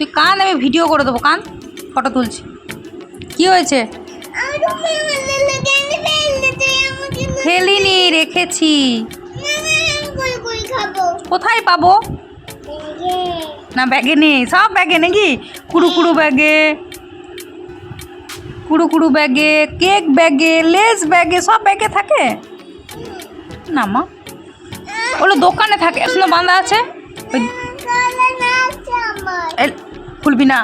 তুই কান আমি ভিডিও করে দেবো। কান ফটো তুলছি। কি হয়েছে? ফেলিনি রেখেছি। কোথায় পাবো? না ব্যাগে নেই। সব ব্যাগে নাকি? কুড়ু কুড়ু ব্যাগে। কুড়ু কুড়ু ব্যাগে কেক ব্যাগে লেস ব্যাগে সব ব্যাগে থাকে? না মা। ওগুলো দোকানে থাকে এখনও বাঁধা আছে? খুলবি না।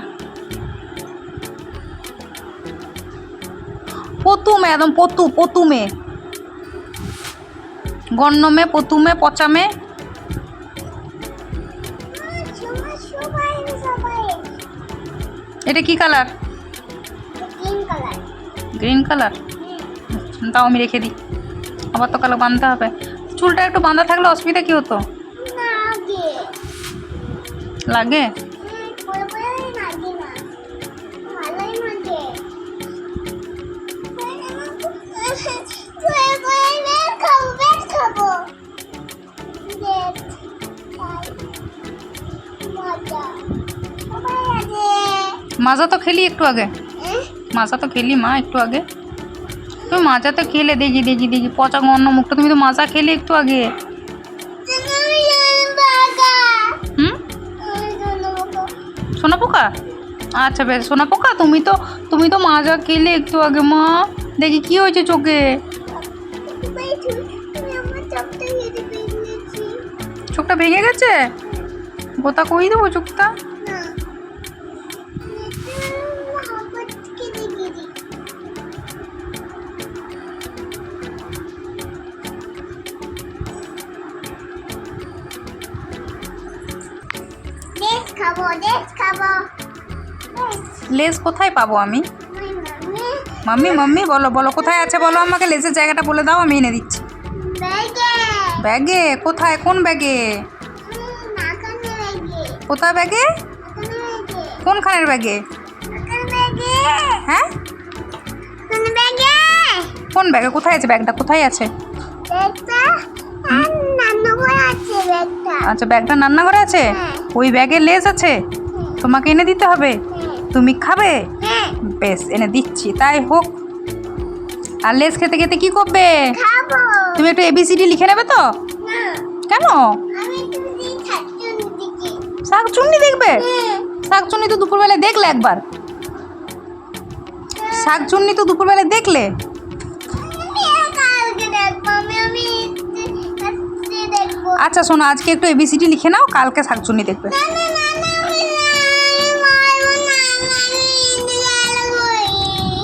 পতুমে একদম পতু পতুমে। গণ্যমে পতুমে পচামে। এটা কি কালার? Green colour. তাও আমি রেখে দিই। আবার তো কালো বাঁধতে হবে। চুলটা একটু বাঁধা থাকলে অসুবিধা কি হতো? লাগে? মাজা। তো খেলি একটু আগে। মাজা তো খেলি মা একটু আগে। তুমি মাজা তো খেলে দেখি দেখি দেখি। পচা অন্য মুখটা তুমি তো মাজা খেলে একটু আগে। হুম? সোনা পোকা? আচ্ছা বেশ সোনা পোকা তুমি তো তুমি তো মাজা খেলে একটু আগে মা। দেখি কি হয়েছে চোখে? চোখটা ভেঙে গেছে? গোতা কই দেবো চোখটা? লেজ কোথায় পাবো আমি? মাম্মি মাম্মি বলো বলো কোথায় আছে বলো আমাকে? লেজের জায়গাটা বলে দাও আমি এনে দিচ্ছি। ব্যাগে। কোথায়? কোন ব্যাগে? কোথায় ব্যাগে? কোনখানের ব্যাগে? হ্যাঁ? কোন ব্যাগে? কোথায় আছে ব্যাগটা? কোথায় আছে? আচ্ছা ব্যাগটা রান্নাঘরে আছে? হ্যাঁ। ওই ব্যাগে লেজ আছে? তোমাকে এনে দিতে হবে? তুমি খাবে? বেশ এনে দিচ্ছি তাই হোক। আর লেস খেতে খেতে কি করবে? তুমি একটু এবিসিডি লিখে নেবে তো? কেন? শাক চুন্নি দেখবে? শাক চুন্নি তো দুপুরবেলায় দেখলে একবার। শাক চুন্নি তো দুপুরবেলায় দেখলে? আচ্ছা শোনো আজকে একটু এবিসিডি লিখে নাও কালকে শাক চুন্নি দেখবে।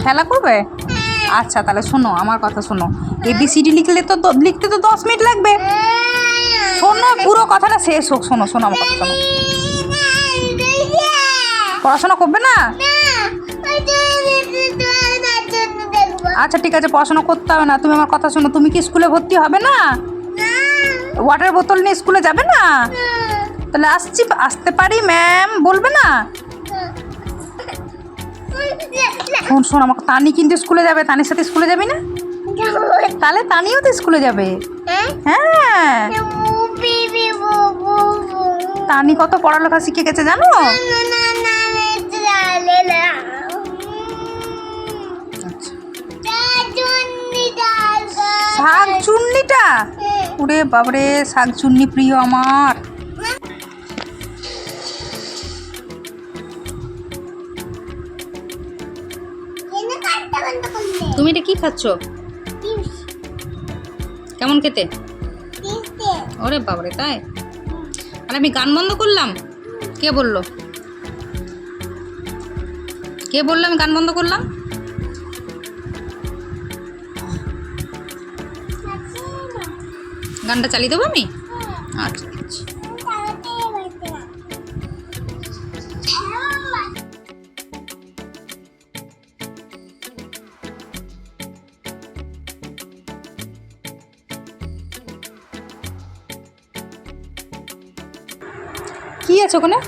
খেলা করবে? আচ্ছা তাহলে শোনো, আমার কথা শোনো। এবিসিডি লিখলে তো লিখতে তো দশ মিনিট লাগবে। শোনো, পুরো কথাটা শেষ হোক। শোনো শোনো আমার কথা, শোনো। পড়াশোনা করবে না? আচ্ছা ঠিক আছে, পড়াশোনা করতে হবে না। তুমি আমার কথা শোনো। তুমি কি স্কুলে ভর্তি হবে না? ওয়াটার বোতল নিয়ে স্কুলে যাবে না? তাহলে আসছি, আসতে পারি ম্যাম বলবে না? শোন শোন আমাকে তানি কিন্তু স্কুলে যাবে তানির সাথে স্কুলে যাবি না? তাহলে তানিও তো স্কুলে যাবে। হ্যাঁ? তানি কত পড়ালেখা শিখে গেছে জানো? শাক চুন্নিটা ওরে বাবরে শাক চুন্নি প্রিয় আমার। তুমি এটা কি খাচ্ছ? কেমন খেতে? ওরে বাবারে, তাই? আর আমি গান বন্ধ করলাম? কে বলল? কে বলল আমি গান বন্ধ করলাম? গানটা চালিয়ে দেবো আমি? আচ্ছা। কি আছে ওখানে?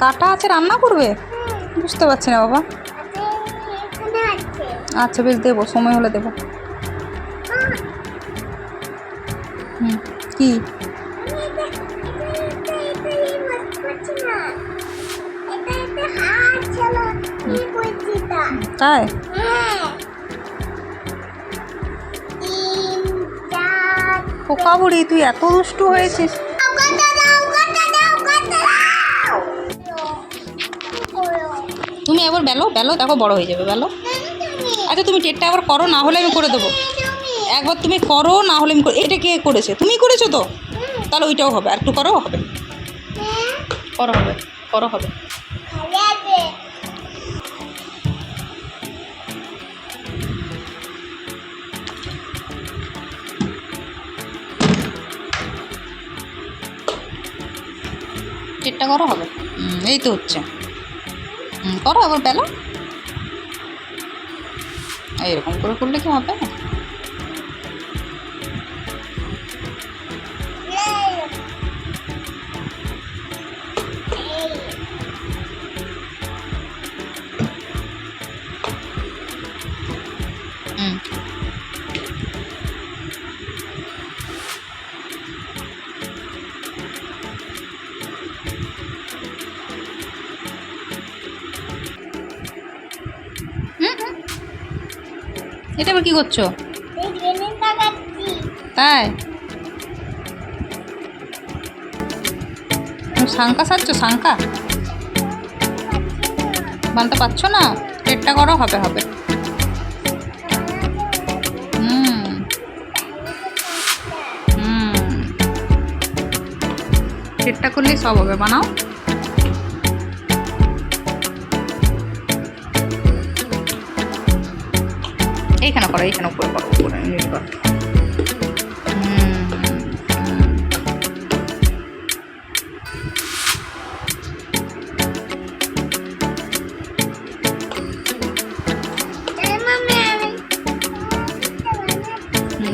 কাটা আছে রান্না করবে? বুঝতে পারছি না বাবা। আচ্ছা বেশ দেবো সময় হলে দেবো। হুম কি? এটা পোকা বুড়ি তুই এত দুষ্টু হয়েছিস। তুমি একবার বেলো বেলো, দেখো বড় হয়ে যাবে, বেলো। আচ্ছা তুমি টেটটা আবার করো, না হলে আমি করে দেবো। একবার তুমি করো, না হলে আমি এটা কে করেছে? তুমি করেছ তো? তাহলে ওইটাও হবে, আর একটু করো, হবে। করো হবে করো, হবে। টেটটা করা হবে? এই তো হচ্ছে। করো আবার বেলা? এইরকম করে করলে কি হবে? এটা আবার কি করছ? তাই শাঙ্কা সাজছো শাঙ্কা বানতে পারছ না? পেটটা করো হবে হবে। হুম। হুম। পেটটা করলেই সব হবে বানাও। এইখানে করো এইখানে উপরে করো উপরে নিচ করো।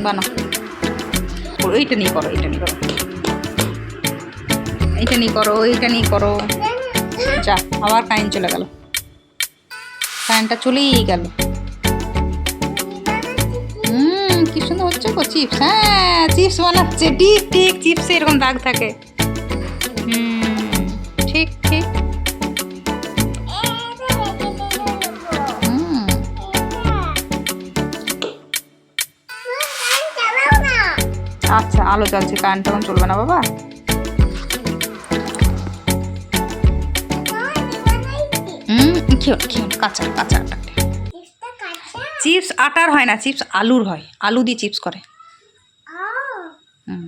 বানাও। এইটা নিয়ে করো এইটা নিয়ে করো। এইটা নিয়ে করো এইটা নিয়ে করো। যা আবার কারেন্ট চলে গেল। কারেন্টটা চলেই গেল। কি সুন্দর হচ্ছে গো চিপস হ্যাঁ চিপস বানাচ্ছে ঠিক ঠিক চিপসে এরকম দাগ থাকে। ঠিক ঠিক। আচ্ছা আলো চলছে কারেন্ট তখন চলবে না বাবা। হুম খেও না, কাঁচা কাঁচা চিপস আটার হয় না চিপস আলুর হয় আলু দিয়ে চিপস করে। হুম।